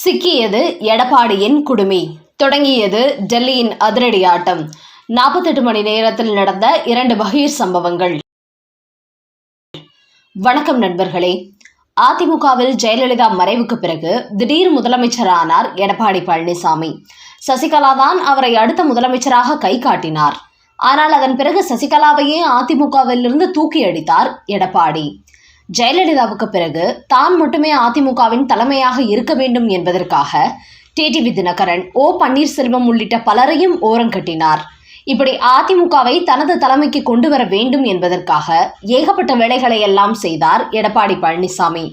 சிக்கியது எடப்பாடியின் குடுமி. தொடங்கியது டெல்லியின் அதிரடி ஆட்டம் நாற்பத்தெட்டு மணி நேரத்தில் நடந்த இரண்டு பகீர் சம்பவங்கள். வணக்கம் நண்பர்களே. அதிமுகவில் ஜெயலலிதா மறைவுக்கு பிறகு திடீர் முதலமைச்சரானார் எடப்பாடி பழனிசாமி. சசிகலா தான் அவரை அடுத்த முதலமைச்சராக கை காட்டினார். ஆனால் அதன் பிறகு சசிகலாவையே அதிமுகவிலிருந்து தூக்கி அடித்தார் எடப்பாடி. ஜெயலலிதாவுக்கு பிறகு தான் மட்டுமே அதிமுகவின் தலைமையாக இருக்க வேண்டும் என்பதற்காக டிடிவி தினகரன் ஓ பன்னீர்செல்வம் உள்ளிட்ட பலரையும் ஓரங்கட்டினார் இப்படி அதிமுகவை தனது தலைமைக்கு கொண்டு வர வேண்டும் என்பதற்காக ஏகப்பட்ட வேலைகளை எல்லாம் செய்தார் எடப்பாடி பழனிசாமி.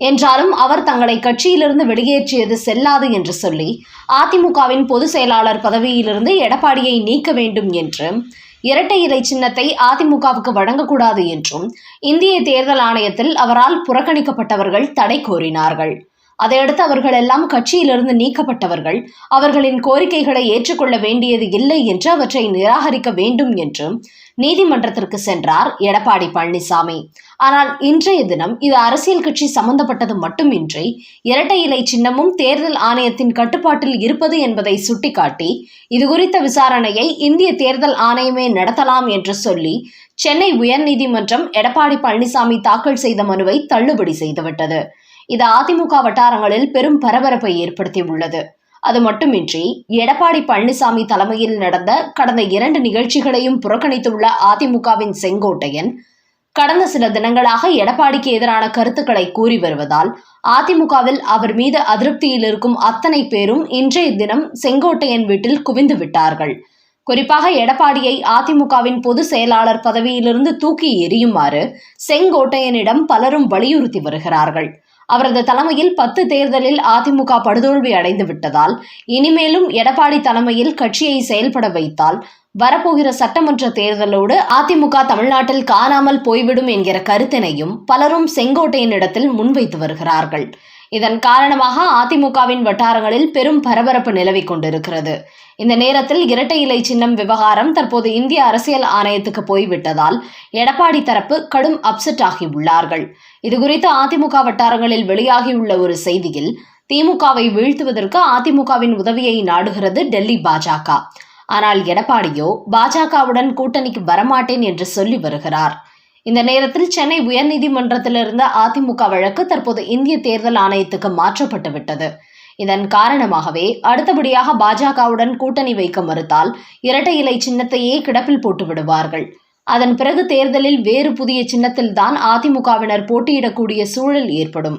என்றாலும் அவர் தங்களை கட்சியிலிருந்து வெளியேற்றியது செல்லாது என்று சொல்லி அதிமுகவின் பொதுச் செயலாளர் பதவியிலிருந்து எடப்பாடியை நீக்க வேண்டும் என்றும் இரட்டை இலை சின்னத்தை அதிமுகவுக்கு வழங்கக்கூடாது என்றும் இந்திய தேர்தல் ஆணையத்தில் அவரால் புறக்கணிக்கப்பட்டவர்கள் தடை கோரினார்கள். அதையடுத்து அவர்கள் எல்லாம் கட்சியிலிருந்து நீக்கப்பட்டவர்கள். அவர்களின் கோரிக்கைகளை ஏற்றுக்கொள்ள வேண்டியது இல்லை என்று அவற்றை நிராகரிக்க வேண்டும் என்றும் நீதிமன்றத்திற்கு சென்றார் எடப்பாடி பழனிசாமி. ஆனால் இன்றைய தினம் இது அரசியல் கட்சி சம்பந்தப்பட்டது மட்டுமின்றி இரட்டை இலை சின்னமும் தேர்தல் ஆணையத்தின் கட்டுப்பாட்டில் இருப்பது என்பதை சுட்டிக்காட்டி இது குறித்த விசாரணையை இந்திய தேர்தல் ஆணையமே நடத்தலாம் என்று சொல்லி சென்னை உயர்நீதிமன்றம் எடப்பாடி பழனிசாமி தாக்கல் செய்த மனுவை தள்ளுபடி செய்துவிட்டது. இது அதிமுக வட்டாரங்களில் பெரும் பரபரப்பை ஏற்படுத்தியுள்ளது. அது மட்டுமின்றி எடப்பாடி பழனிசாமி தலைமையில் நடந்த கடந்த இரண்டு நிகழ்ச்சிகளையும் புறக்கணித்துள்ள அதிமுகவின் செங்கோட்டையன் கடந்த சில தினங்களாக எடப்பாடிக்கு எதிரான கருத்துக்களை கூறி வருவதால் அதிமுகவில் அவர் மீது அதிருப்தியில் இருக்கும் அத்தனை பேரும் இன்றைய தினம் செங்கோட்டையன் வீட்டில் குவிந்து விட்டார்கள். குறிப்பாக எடப்பாடியை அதிமுகவின் பொதுச் செயலாளர் பதவியிலிருந்து தூக்கி எறியுமாறு செங்கோட்டையனிடம் பலரும் வலியுறுத்தி வருகிறார்கள். அவரது தலைமையில் பத்து தேர்தலில் அதிமுக படுதோல்வி அடைந்து விட்டதால் இனிமேலும் எடப்பாடி தலைமையில் கட்சியை செயல்பட வைத்தால் வரப்போகிற சட்டமன்ற தேர்தலோடு அதிமுக தமிழ்நாட்டில் காணாமல் போய்விடும் என்கிற கருத்தினையும் பலரும் செங்கோட்டையனிடத்தில் முன்வைத்து வருகிறார்கள். இதன் காரணமாக அதிமுகவின் வட்டாரங்களில் பெரும் பரபரப்பு நிலவிக் கொண்டிருக்கிறது. இந்த நேரத்தில் இரட்டை இலை சின்னம் விவகாரம் தற்போது இந்திய அரசியல் ஆணையத்துக்கு போய்விட்டதால் எடப்பாடி தரப்பு கடும் அப்செட் ஆகியுள்ளார்கள். இதுகுறித்து அதிமுக வட்டாரங்களில் வெளியாகியுள்ள ஒரு செய்தியில் திமுகவை வீழ்த்துவதற்கு அதிமுகவின் உதவியை நாடுகிறது டெல்லி பாஜக. ஆனால் எடப்பாடியோ பாஜகவுடன் கூட்டணிக்கு வரமாட்டேன் என்று சொல்லி வருகிறார். இந்த நேரத்தில் சென்னை உயர்நீதிமன்றத்திலிருந்த அதிமுக வழக்கு தற்போது இந்திய தேர்தல் ஆணையத்துக்கு மாற்றப்பட்டு விட்டது. இதன் காரணமாகவே அடுத்தபடியாக பாஜகவுடன் கூட்டணி வைக்க மறுத்தால் இரட்டை இலை சின்னத்தையே கிடப்பில் போட்டு விடுவார்கள். அதன் பிறகு தேர்தலில் வேறு புதிய சின்னத்தில்தான் அதிமுகவினர் போட்டியிடக்கூடிய சூழல் ஏற்படும்.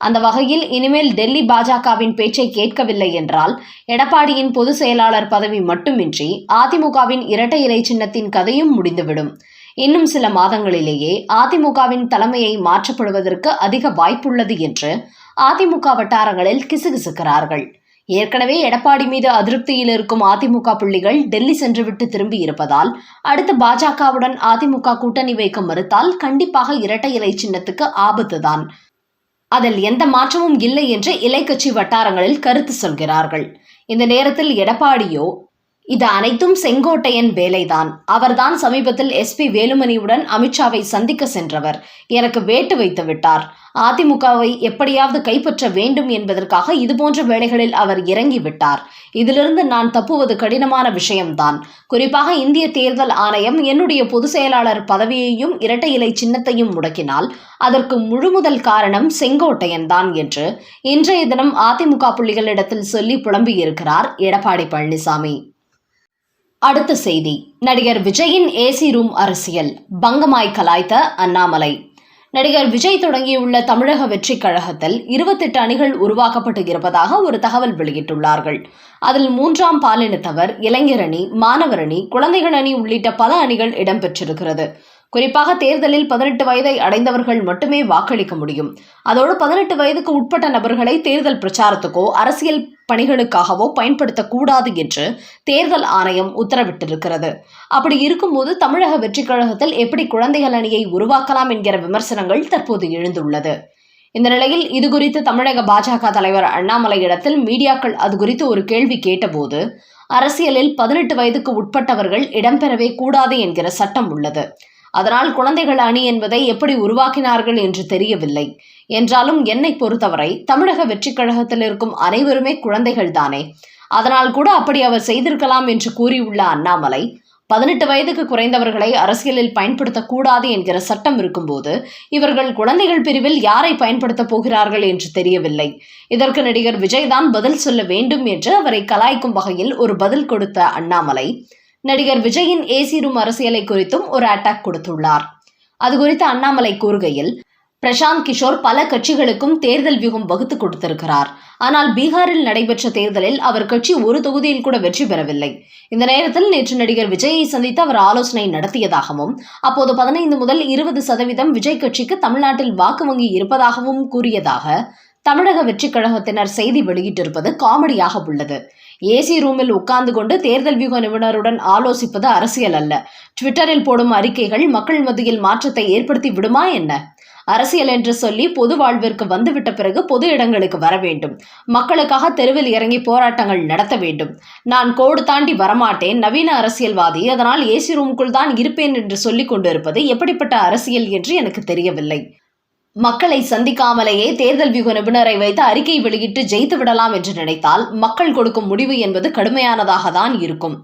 அந்த வகையில் இனிமேல் டெல்லி பாஜகவின் பேச்சை கேட்கவில்லை என்றால் எடப்பாடியின் பொதுச் செயலாளர் பதவி மட்டுமின்றி அதிமுகவின் இரட்டை இலை சின்னத்தின் கதையும் முடிந்துவிடும். இன்னும் சில மாதங்களிலேயே அதிமுகவின் தலைமையை மாற்றப்படுவதற்கு அதிக வாய்ப்புள்ளது என்று அதிமுக வட்டாரங்களில் கிசுகிசுக்கிறார்கள். ஏற்கனவே எடப்பாடி மீது அதிருப்தியில் இருக்கும் அதிமுக புள்ளிகள் டெல்லி சென்றுவிட்டு திரும்பி இருப்பதால் அடுத்து பாஜகவுடன் அதிமுக கூட்டணி வைக்க மறுத்தால் கண்டிப்பாக இரட்டை இலை சின்னத்துக்கு ஆபத்துதான். அதில் எந்த மாற்றமும் இல்லை என்று இலை கட்சி வட்டாரங்களில் கருத்து சொல்கிறார்கள். இந்த நேரத்தில் எடப்பாடியோ இது அனைத்தும் செங்கோட்டையன் வேலைதான். அவர்தான் சமீபத்தில் எஸ்பி வேலுமணியுடன் அமித்ஷாவை சந்திக்க சென்றவர். எனக்கு வேட்டு வைத்து விட்டார். அதிமுகவை எப்படியாவது கைப்பற்ற வேண்டும் என்பதற்காக இதுபோன்ற வேலைகளில் அவர் இறங்கிவிட்டார் இதிலிருந்து நான் தப்புவது கடினமான விஷயம்தான். குறிப்பாக இந்திய தேர்தல் ஆணையம் என்னுடைய பொதுச் செயலாளர் பதவியையும் இரட்டை இலை சின்னத்தையும் முடக்கினால் அதற்கு முழுமுதல் காரணம் செங்கோட்டையன் தான் என்று இன்றைய தினம் அதிமுக புள்ளிகளிடத்தில் சொல்லி புலம்பியிருக்கிறார் எடப்பாடி பழனிசாமி. அடுத்த செய்தி. நடிகர் விஜயின் ஏசி ரூம் அரசியல். பங்கமாய் கலாய்த்த அண்ணாமலை. நடிகர் விஜய் தொடங்கியுள்ள தமிழக வெற்றி கழகத்தில் இருபத்தெட்டு அணிகள் உருவாக்கப்பட்டு இருப்பதாக ஒரு தகவல் வெளியிட்டுள்ளார்கள். அதில் மூன்றாம் பாலினத்தவர் இளைஞர் அணி மாணவர் அணி குழந்தைகள் அணி உள்ளிட்ட பல அணிகள் இடம்பெற்றிருக்கிறது. குறிப்பாக தேர்தலில் பதினெட்டு வயதை அடைந்தவர்கள் மட்டுமே வாக்களிக்க முடியும். அதோடு பதினெட்டு வயதுக்கு உட்பட்ட நபர்களை தேர்தல் பிரச்சாரத்துக்கோ அரசியல் பணிகளுக்காகவோ பயன்படுத்தக்கூடாது என்று தேர்தல் ஆணையம் உத்தரவிட்டிருக்கிறது. அப்படி இருக்கும்போது தமிழக வெற்றிக் கழகத்தில் எப்படி குழந்தைகள் அணியை உருவாக்கலாம் என்கிற விமர்சனங்கள் தற்போது எழுந்துள்ளது. இந்த நிலையில் இதுகுறித்து தமிழக பாஜக தலைவர் அண்ணாமலை இடத்தில் மீடியாக்கள் அது குறித்து ஒரு கேள்வி கேட்டபோது அரசியலில் பதினெட்டு வயதுக்கு உட்பட்டவர்கள் இடம்பெறவே கூடாது என்கிற சட்டம் உள்ளது. அதனால் குழந்தைகள் அணி என்பதை எப்படி உருவாக்கினார்கள் என்று தெரியவில்லை. என்றாலும் என்னை பொறுத்தவரை தமிழக வெற்றிக் கழகத்தில் இருக்கும் அனைவருமே குழந்தைகள் தானே. அதனால் கூட அப்படி அவர் செய்திருக்கலாம் என்று கூறியுள்ள அண்ணாமலை பதினெட்டு வயதுக்கு குறைந்தவர்களை அரசியலில் பயன்படுத்தக்கூடாது என்கிற சட்டம் இருக்கும்போது இவர்கள் குழந்தைகள் பிரிவில் யாரை பயன்படுத்தப் போகிறார்கள் என்று தெரியவில்லை. இதற்கு நடிகர் விஜய்தான் பதில் சொல்ல வேண்டும் என்று அவரை கலாய்க்கும் வகையில் ஒரு பதில் கொடுத்த அண்ணாமலை நடிகர் விஜயின் ஏசி ரூம் அரசியலை குறித்தும் ஒரு அட்டாக் கொடுத்துள்ளார். அது குறித்து அண்ணாமலை கூறுகையில் பிரசாந்த் கிஷோர் பல கட்சிகளுக்கும் தேர்தல் வியூகம் வகுத்து கொடுத்திருக்கிறார். ஆனால் பீகாரில் நடைபெற்ற தேர்தலில் அவர் கட்சி ஒரு தொகுதியில் கூட வெற்றி பெறவில்லை. இந்த நேரத்தில் நேற்று நடிகர் விஜயை சந்தித்து அவர் ஆலோசனை நடத்தியதாகவும் அப்போது பதினைந்து முதல் இருபது சதவீதம் விஜய் கட்சிக்கு தமிழ்நாட்டில் வாக்கு வங்கி இருப்பதாகவும் கூறியதாக தமிழக வெற்றிக் கழகத்தினர் செய்தி வெளியிட்டிருப்பது காமெடியாக உள்ளது. ஏசி ரூமில் உட்கார்ந்து கொண்டு தேர்தல் வியூக நிபுணருடன் ஆலோசிப்பது அரசியல் அல்ல. ட்விட்டரில் போடும் அறிக்கைகள் மக்கள் மத்தியில் மாற்றத்தை ஏற்படுத்தி விடுமா என்ன? அரசியல் என்று சொல்லி பொது வாழ்விற்கு வந்துவிட்ட பிறகு பொது இடங்களுக்கு வர வேண்டும். மக்களுக்காக தெருவில் இறங்கி போராட்டங்கள் நடத்த வேண்டும். நான் கோடு தாண்டி வரமாட்டேன். நவீன அரசியல்வாதி அதனால் ஏசி ரூமுக்குள் தான் இருப்பேன் என்று சொல்லிக் கொண்டிருப்பது எப்படிப்பட்ட அரசியல் என்று எனக்கு தெரியவில்லை. மக்களை சந்திக்காமலேயே தேர்தல் வியூக நிபுணரை வைத்து அறிக்கை வெளியிட்டு ஜெயித்து விடலாம் என்று நினைத்தால் மக்கள் கொடுக்கும் முடிவு என்பது கடுமையானதாக தான் இருக்கும்.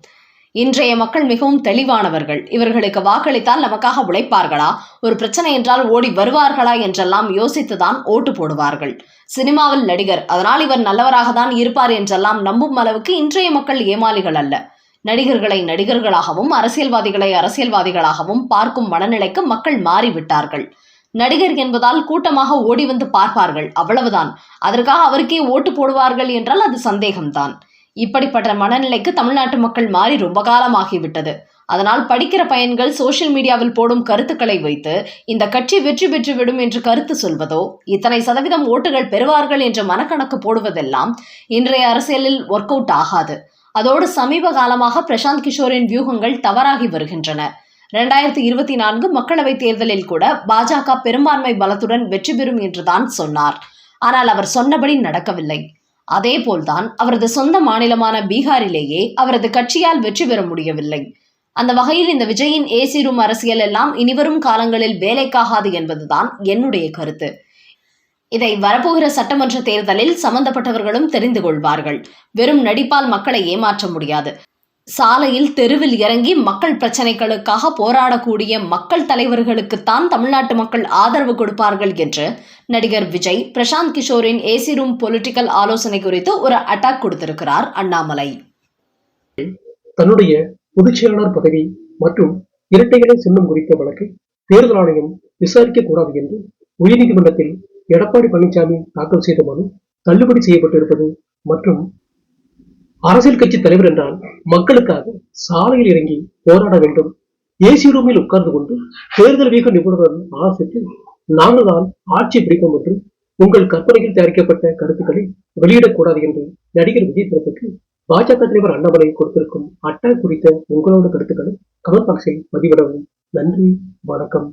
இன்றைய மக்கள் மிகவும் தெளிவானவர்கள். இவர்களுக்கு வாக்களித்தால் நமக்காக உழைப்பார்களா? ஒரு பிரச்சனை என்றால் ஓடி வருவார்களா என்றெல்லாம் யோசித்துதான் ஓட்டு போடுவார்கள். சினிமாவில் நடிகர் அதனால் இவர் நல்லவராக தான் இருப்பார் என்றெல்லாம் நம்பும் அளவுக்கு இன்றைய மக்கள் ஏமாளிகள் அல்ல. நடிகர்களை நடிகர்களாகவும் அரசியல்வாதிகளை அரசியல்வாதிகளாகவும் பார்க்கும் மனநிலைக்கு மக்கள் மாறிவிட்டார்கள். நடிகர் என்பதால் கூட்டமாக ஓடி வந்து பார்ப்பார்கள். அவ்வளவுதான். அதற்காக அவருக்கே ஓட்டு போடுவார்கள் என்றால் அது சந்தேகம்தான். இப்படிப்பட்ட மனநிலைக்கு தமிழ்நாட்டு மக்கள் மாறி ரொம்ப காலமாகிவிட்டது. அதனால் படிக்கிற பையன்கள் சோசியல் மீடியாவில் போடும் கருத்துக்களை வைத்து இந்த கட்சி வெற்றி பெற்று விடும் என்று கருத்து சொல்வதோ இத்தனை சதவீதம் ஓட்டுகள் பெறுவார்கள் என்ற மனக்கணக்கு போடுவதெல்லாம் இன்றைய அரசியலில் ஒர்க் அவுட் ஆகாது. அதோடு சமீப காலமாக பிரசாந்த் கிஷோரின் வியூகங்கள் தவறாகி வருகின்றன. இரண்டாயிரத்தி இருபத்தி நான்கு மக்களவைத் தேர்தலில் கூட பாஜக பெரும்பான்மை பலத்துடன் வெற்றி பெறும் என்றுதான் சொன்னார். ஆனால் அவர் சொன்னபடி நடக்கவில்லை. அதேபோல்தான் அவரது சொந்த மாநிலமான பீகாரிலேயே அவரது கட்சியால் வெற்றி பெற முடியவில்லை. அந்த வகையில் இந்த விஜயின் ஏசி ரூம் அரசியல் எல்லாம் இனிவரும் காலங்களில் வேலைக்காகாது என்பதுதான் என்னுடைய கருத்து. இதை வரப்போகிற சட்டமன்ற தேர்தலில் சம்பந்தப்பட்டவர்களும் தெரிந்து கொள்வார்கள். வெறும் நடிப்பால் மக்களை ஏமாற்ற முடியாது. சாலையில் தெருவில் இறங்கி மக்கள் பிரச்சனைகளுக்காக போராடக்கூடிய மக்கள் தலைவர்களுக்குத்தான் தமிழ்நாட்டு மக்கள் ஆதரவு கொடுப்பார்கள் என்று நடிகர் விஜய் பிரசாந்த் கிஷோரின் ஏசி ரூம் பொலிட்டிக்கல் ஆலோசனை குறித்து ஒரு அட்டாக் கொடுத்திருக்கிறார் அண்ணாமலை. தன்னுடைய பொதுச் செயலாளர் பதவி மற்றும் இரட்டைகளை சின்னம் குறித்த வழக்கை தேர்தல் ஆணையம் விசாரிக்க கூடாது என்று உயர்நீதிமன்றத்தில் எடப்பாடி பழனிசாமி தாக்கல் செய்த மனு தள்ளுபடி செய்யப்பட்டிருப்பது மற்றும் அரசியல் கட்சி தலைவர் என்றால் மக்களுக்காக சாலையில் இறங்கி போராட வேண்டும். ஏசி ரூமில் உட்கார்ந்து கொண்டு தேர்தல் வீக நிபுணருடன் ஆலோசித்து நாங்கள் தான் ஆட்சி பிடிப்போம் என்று உங்கள் கற்பனையில் தயாரிக்கப்பட்ட கருத்துக்களை வெளியிடக்கூடாது என்று நடிகர் விஜய் தரப்புக்கு பாஜக தலைவர் அண்ணாமலை கொடுத்திருக்கும் அட்டை குறித்த உங்களோட கருத்துக்களை கமெண்ட் பாக்ஸில் பதிவிடவும். நன்றி வணக்கம்.